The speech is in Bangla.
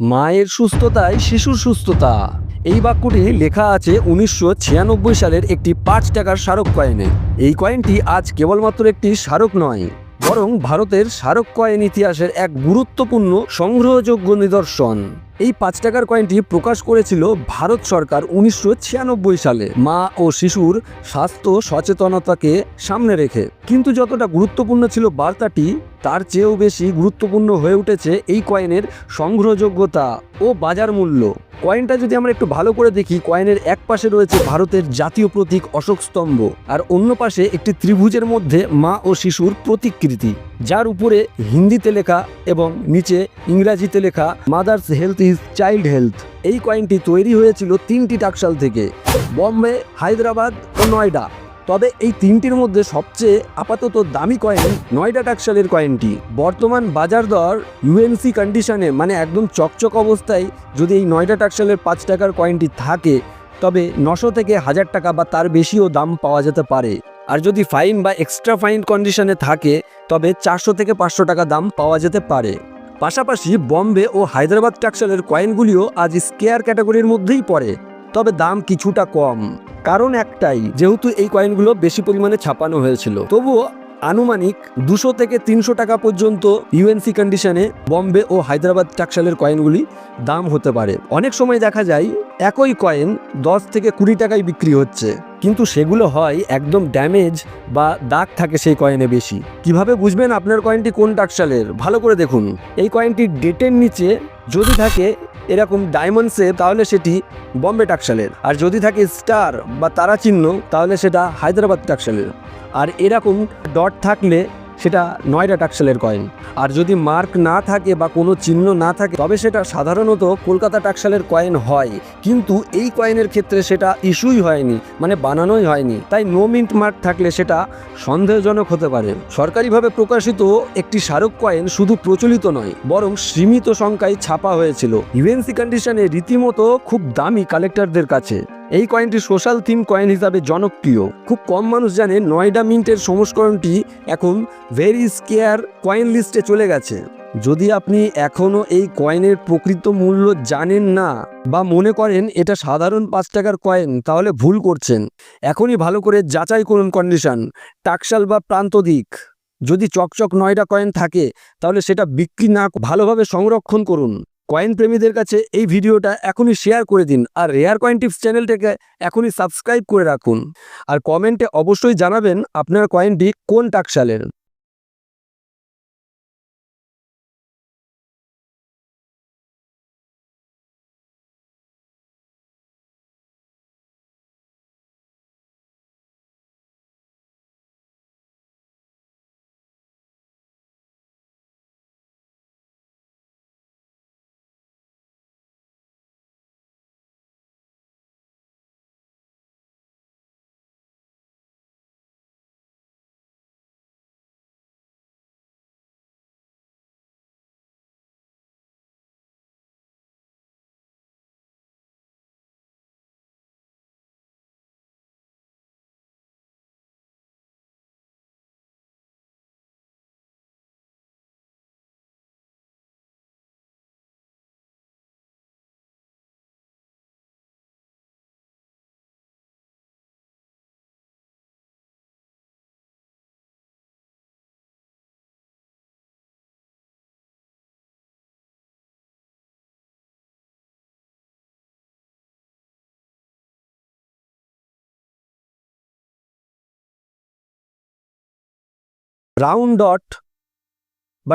মায়ের সুস্থতায় শিশুর সুস্থতা। এই বাক্যটি লেখা আছে উনিশশো ছিয়ানব্বই সালের একটি পাঁচ টাকার স্মারক কয়েনে এই কয়েনটি আজ কেবলমাত্র একটি স্মারক নয়। বরং ভারতের স্মারক কয়েন ইতিহাসের এক গুরুত্বপূর্ণ সংগ্রহযোগ্য নিদর্শন। এই পাঁচ টাকার কয়েনটি প্রকাশ করেছিল ভারত সরকার উনিশশো ছিয়ানব্বই সালে। মা ও শিশুর স্বাস্থ্য সচেতনতাকে সামনে রেখে। কিন্তু যতটা গুরুত্বপূর্ণ ছিল বার্তাটি, তার চেয়েও বেশি গুরুত্বপূর্ণ হয়ে উঠেছে এই কয়েনের সংগ্রহযোগ্যতা ও বাজার মূল্য। কয়েনটা যদি আমরা একটু ভালো করে দেখি কয়েনের এক পাশে রয়েছে ভারতের জাতীয় প্রতীক অশোক স্তম্ভ, আর অন্য পাশে একটি ত্রিভুজের মধ্যে মা ও শিশুর প্রতিকৃতি, যার উপরে হিন্দিতে লেখা এবং নিচে ইংরাজিতে লেখা mother's health is child health এই কয়েনটি তৈরি হয়েছিল তিনটি টাকশাল থেকে, বম্বে, হায়দ্রাবাদ ও নয়ডা। তবে এই তিনটির মধ্যে সবচেয়ে আপাতত দামি কয়েন নয়ডা টাকশালের কয়েনটি বর্তমান বাজার দর ইউএনসি কন্ডিশনে মানে একদম চকচক অবস্থায় যদি এই নয়ডা টাকশালের পাঁচ টাকার কয়েনটি থাকে, তবে নশো থেকে হাজার টাকা বা তার বেশিও দাম পাওয়া যেতে পারে। আর যদি ফাইন বা এক্সট্রা ফাইন কন্ডিশনে থাকে, তবে চারশো থেকে পাঁচশো টাকা দাম পাওয়া যেতে পারে। পাশাপাশি বম্বে ও হায়দ্রাবাদ টাকশালের কয়েনগুলিও আজ স্কেয়ার ক্যাটাগরির মধ্যেই পড়ে। তবে দাম কিছুটা কম। কারণ একটাই, যেহেতু এই কয়েনগুলো বেশি পরিমাণে ছাপানো হয়েছিল। তবুও আনুমানিক দুশো থেকে তিনশো টাকা পর্যন্ত ইউএনসি কন্ডিশনে বম্বে ও হায়দ্রাবাদ টাকশালের কয়েনগুলি দাম হতে পারে। অনেক সময় দেখা যায়, একই কয়েন দশ থেকে কুড়ি টাকায় বিক্রি হচ্ছে। কিন্তু সেগুলো হয় একদম ড্যামেজ বা দাগ থাকে সেই কয়েনে বেশি। কীভাবে বুঝবেন আপনার কয়েনটি কোন টাকশালের ভালো করে দেখুন। এই কয়েনটি ডেটের নিচে যদি থাকে এরকম ডায়মন্ড শেপ তাহলে সেটি বম্বে টাকশালের আর যদি থাকে স্টার বা তারা চিহ্ন, তাহলে সেটা হায়দ্রাবাদ টাকশালের আর এরকম ডট থাকলে সেটা নয়ডা টাকশালের কয়েন। আর যদি মার্ক না থাকে বা কোনো চিহ্ন না থাকে, তবে সেটা সাধারণত কলকাতা টাকশালের কয়েন হয়। কিন্তু এই কয়েনের ক্ষেত্রে সেটা ইস্যুই হয়নি মানে বানানোই হয়নি। তাই নো মিন্ট মার্ক থাকলে সেটা সন্দেহজনক হতে পারে। সরকারিভাবে প্রকাশিত একটি স্মারক কয়েন শুধু প্রচলিত নয়, বরং সীমিত সংখ্যায় ছাপা হয়েছিল। ইউএনসি কন্ডিশনে রীতিমতো খুব দামি কালেক্টরদের কাছে। এই কয়েনটি সোশ্যাল থিম কয়েন হিসাবে জনপ্রিয়। খুব কম মানুষ জানে নয়ডা মিন্টের সংস্করণটি এখন ভেরি স্কেয়ার কয়েন লিস্টে চলে গেছে। যদি আপনি এখনও এই কয়েনের প্রকৃত মূল্য জানেন না বা মনে করেন এটা সাধারণ পাঁচ টাকার কয়েন তাহলে ভুল করছেন। এখনই ভালো করে যাচাই করুন কন্ডিশন টাকশাল বা প্রান্ত দিক। যদি চকচক নয়ডা কয়েন থাকে, তাহলে সেটা বিক্রি না ভালোভাবে সংরক্ষণ করুন। কয়েন প্রেমীদের কাছে এই ভিডিওটা এখনই শেয়ার করে দিন আর রেয়ার কয়েন টিপস চ্যানেলটাকে এখনই সাবস্ক্রাইব করে রাখুন। আর কমেন্টে অবশ্যই জানাবেন আপনার কয়েনটি কোন টাকশালের। Round dot